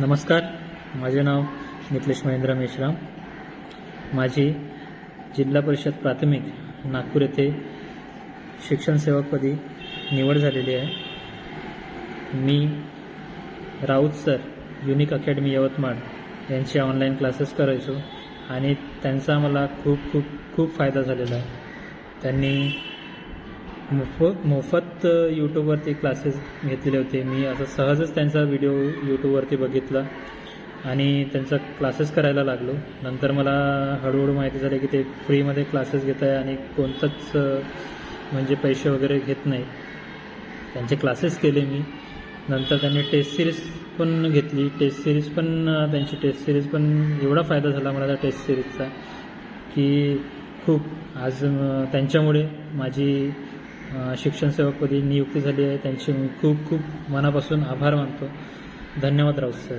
नमस्कार माझे नाव निखिलेश महेंद्र मेश्राम. माझी जिल्हा परिषद प्राथमिक नागपूर येथे शिक्षण सेवकपदी निवड झालेली आहे. मी Raut sir unique academy Yavatmal यांचे ऑनलाईन क्लासेस करायचो आणि त्यांचा मला खूप खूप खूप फायदा झालेला आहे. त्यांनी मोफत मोफत यूट्यूबवरती क्लासेस घेतलेले होते. मी असं सहजच त्यांचा व्हिडिओ यूट्यूबवरती बघितला आणि त्यांचा क्लासेस करायला लागलो. नंतर मला हळूहळू माहिती झाली की ते फ्रीमध्ये क्लासेस घेत आहे आणि कोणतंच म्हणजे पैसे वगैरे घेत नाही. त्यांचे क्लासेस केले मी. नंतर त्यांनी टेस्ट सिरीज पण घेतली. टेस्ट सिरीज पण त्यांची टेस्ट सिरीज पण एवढा फायदा झाला मला त्या टेस्ट सिरीजचा की खूप. आज त्यांच्यामुळे माझी अ, शिक्षण सेवकपदी नियुक्ती झाली आहे. त्यांचे मी खूप खूप मनापासून आभार मानतो. धन्यवाद राऊत सर.